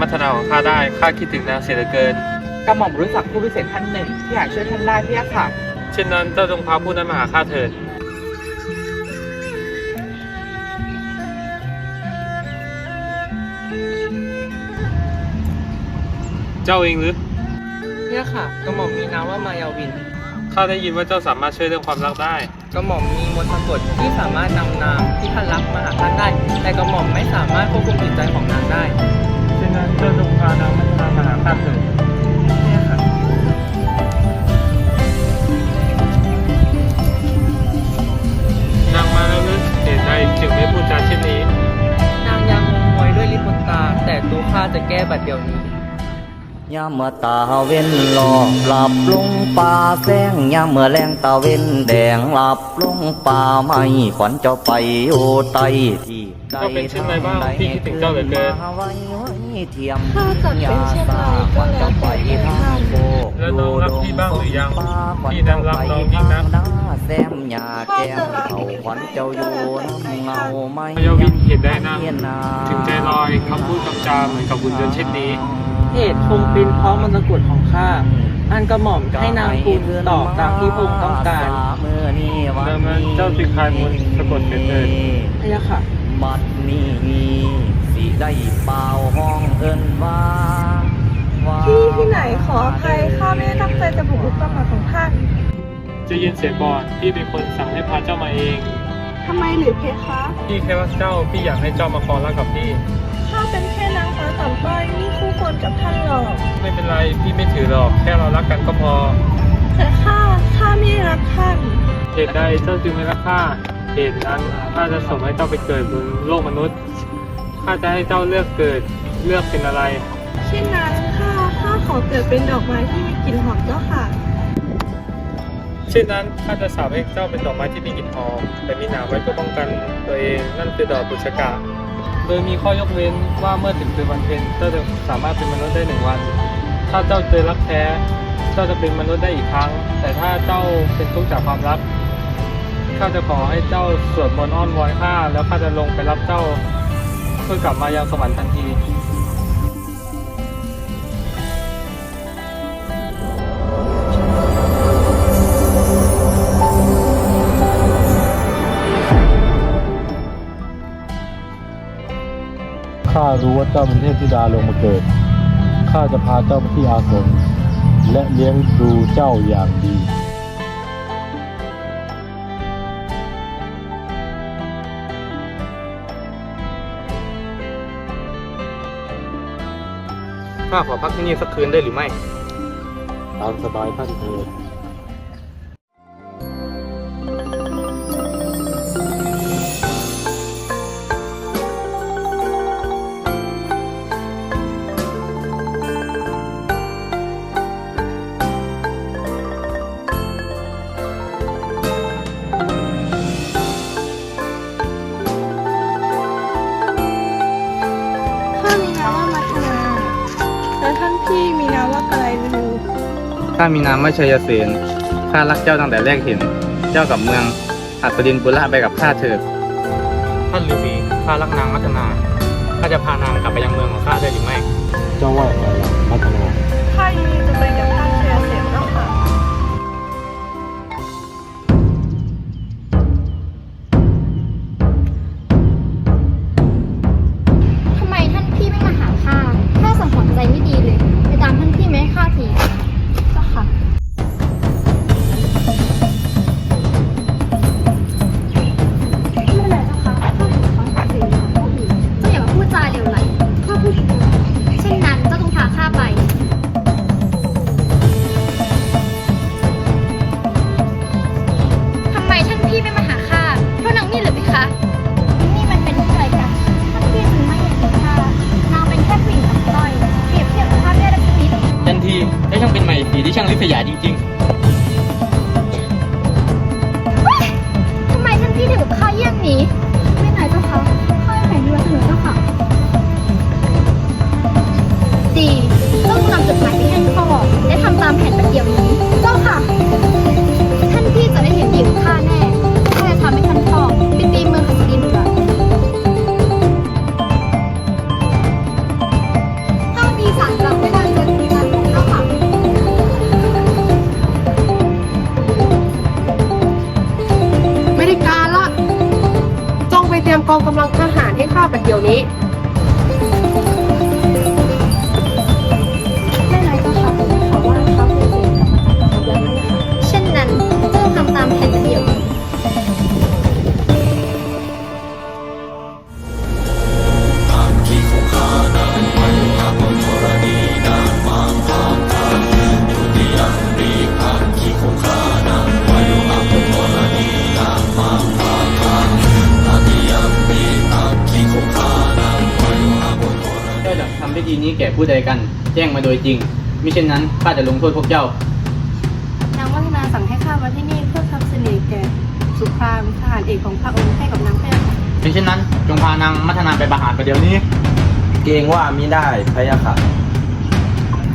มัทนาของข้าได้ข้าคิดถึงนางเสียเหลือเกิน กระหม่อมรู้จักผู้พิเศษท่านหนึ่งที่อยากช่วยท่านได้พี่ยะค่ะ เช่นนั้นเจ้าจงพาผู้นั้นมาหาข้าเถิดเจ้าเองหรือพี่ยะค่ะ กระหม่อมมีนามว่ามายาวิน ข้าได้ยินว่าเจ้าสามารถช่วยเรื่องความรักได้ กระหม่อมมีมนต์สะกดที่สามารถนำนางที่ท่านรักมาหาท่านได้ แต่กระหม่อมไม่สามารถควบคุมจิตใจของนางได้เช่ นนั้นเจ้าจงพานางมัทนามหาข้าเถิดพี่ยค่ะนางมาแล้วหรือเหตุใดจึงไม่พูดจาเช่นนี้ นางยังงงงวยด้วยลิบนตา แต่ตัวข้าจะแก้บัดเดียวนี้ยามเมื่อตาเว้นหลอกหลับลงป่าแสงยามเมื่อแรงตาเว้นแดงหลับลงป่าไม่ขวัญเจ้าไปโอไตที ใดเจ้าเป็นเช่นไรบ้างพี่คิดถึงเจ้าเหลือเกินไว้ไว้เทียมถ้าจัดเป็นเช่นไรก็แล้วแต่ท่านแล้วน้องรักพี่บ้างหรือยังพี่นั้นรักน้องยิ่งนักแซมยาแก้มเขาขวัญเจ้าอยู่น้ำเงาไม่พยาวินเหตุใดนะเย็นาถึงใจลอยคำพูดคำจาเหมือนกับบุญเดินเช่นนี้เหตุคงเป็นเพราะมนต์สะกดของข้าอันกระหม่อมให้นางทูลตอบตามที่พระองค์ต้องการเมื่อนี้วันดังนั้นเจ้าจึงคลายมนต์สะกดเสร็จเลยพี่ยะค่ะ บัดนี้สิได้เป่าห้องเอินว่าว่าที่ที่ไหนขออภัยข้าไม่ได้ตั้งใจจะบุกรุกบ้านของท่านจะยินเสียงก่อนพี่เป็นคนสั่งให้พาเจ้ามาเองทำไมหรือเพคะพี่แค่ว่าเจ้าพี่อยากให้เจ้ามาคอรักกับพี่ข้าเป็นแค่นางฟ้าต่ำต้อยไม่คู่ควรกับท่านหรอกไม่เป็นไรพี่ไม่ถือหรอกแค่เรารักกันก็พอแต่ข้าข้าไม่รักท่านเหตุใดเจ้าจึงไม่รักข้า เหตุนั้นข้าจะส่งให้เจ้าไปเกิดบนโลกมนุษย์ข้าจะให้เจ้าเลือกเกิดเลือกเป็นอะไร เช่นนั้นข้าข้าขอเกิดเป็นดอกไม้ที่มีกลิ่นหอมเจ้าค่ะ เช่นนั้นข้าจะสาบให้เจ้าเป็นดอกไม้ที่มีกลิ่นหอมแต่มีหนามไว้เพื่อป้องกันตัวเองนั่นคือดอกบุษกาโดยมีข้อยกเว้นว่าเมื่อถึงคืนวันเพ็ญเจ้าจะสามารถเป็นมนุษย์ได้หนึ่งวัน ถ้าเจ้าเจอรักแท้ เจ้าจะเป็นมนุษย์ได้อีกครั้ง แต่ถ้าเจ้าเป็นทุกข์จากความรัก ข้าจะขอให้เจ้าสวดมนต์อ้อนวอนข้าแล้วข้าจะลงไปรับเจ้าเพื่อกลับมายังสวรรค์ทันทีข้ารู้ว่าเจ้าเป็นเทพธิดาลงมาเกิด ข้าจะพาเจ้าไปที่อาสม และเลี้ยงดูเจ้าอย่างดี ข้าขอพักที่นี่สักคืนได้หรือไม่ ตามสบายท่านเถิด ข้ามีนามว่าชัยเสนข้ารักเจ้าตั้งแต่แรกเห็น เจ้ากับเมืองอัศดินบุระไปกับข้าเถิด ท่านฤาษีข้ารักนางมัทนา ข้าจะพานางกลับไปยังเมืองของข้าได้หรือไม่ เตรียมกองกำลังทหารให้ข้าแต่เดียวนี้ ผู้ใดกัน แจ้งมาโดยจริงมิเช่นนั้นข้าจะลงโทษพวกเจ้า นางวัฒนาสั่งให้ข้ามาที่นี่เพื่อทำเสน่ห์แก่สุพรามทหารเอกของพระองค์ให้กับนางพระยาค่ะเป็นเช่นนั้นจงพานางมัทนาไปประหารประเดี๋ยวนี้ เกรงว่ามิได้พะยะค่ะ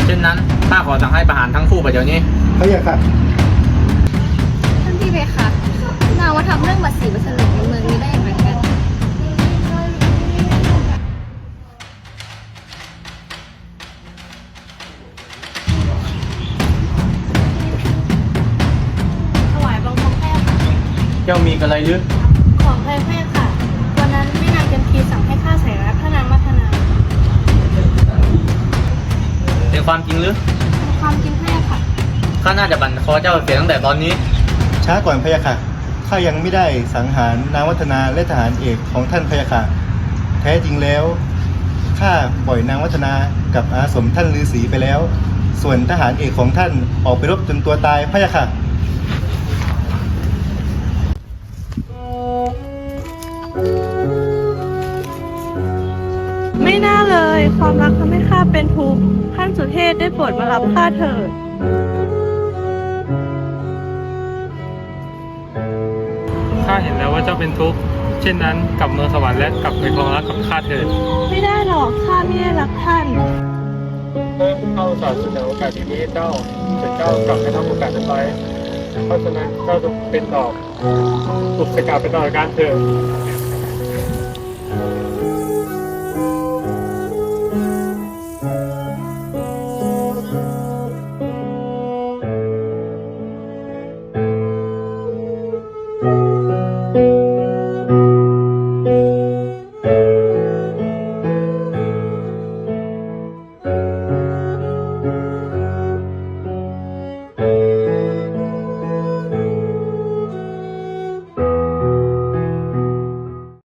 เช่นนั้นข้าขอสั่งให้ประหารทั้งคู่ประเดี๋ยวนี้พระยาค่ะท่านพี่เพคะนางว่าทำเรื่องบัตรสีบัตรสลิดในเมืองนี้ได้ เจ้ามีอะไรหรือของแพทย์แพทย์ค่ะ วันนั้นแม่นางจันทีสั่งให้ข้าใส่ร้ายพระนางวัฒนาเป็นความจริงหรือเป็นความจริงแพทย์ค่ะ ข้าน่าจะบั่นคอเจ้าเสียตั้งแต่ตอนนี้ ช้าก่อนพะยะค่ะข้ายังไม่ได้สังหารนางวัฒนาและทหารเอกของท่านพะยะค่ะ แท้จริงแล้วข้าปล่อยนางวัฒนากับอาสมท่านฤาษีไปแล้ว ส่วนทหารเอกของท่านออกไปรบจนตัวตายพะยะค่ะ ความรักทำให้ข้าเป็นทุกข์ท่านสุเทพได้โปรดมารับข้าเถิดข้าเห็นแล้วว่าเจ้าเป็นทุกข์เช่นนั้นกลับเมืองสวรรค์และกลับไปครองรักกับข้าเถิดไม่ได้หรอกข้าไม่ได้รักท่านเข้าสอนเสนอโอกาสดีๆให้เจ้าแต่เจ้ากลับไม่ทำโอกาสนั้นไปเพราะฉะนั้นเจ้าจงเป็นดอกปลุกสกัดเป็นดอกการเถิด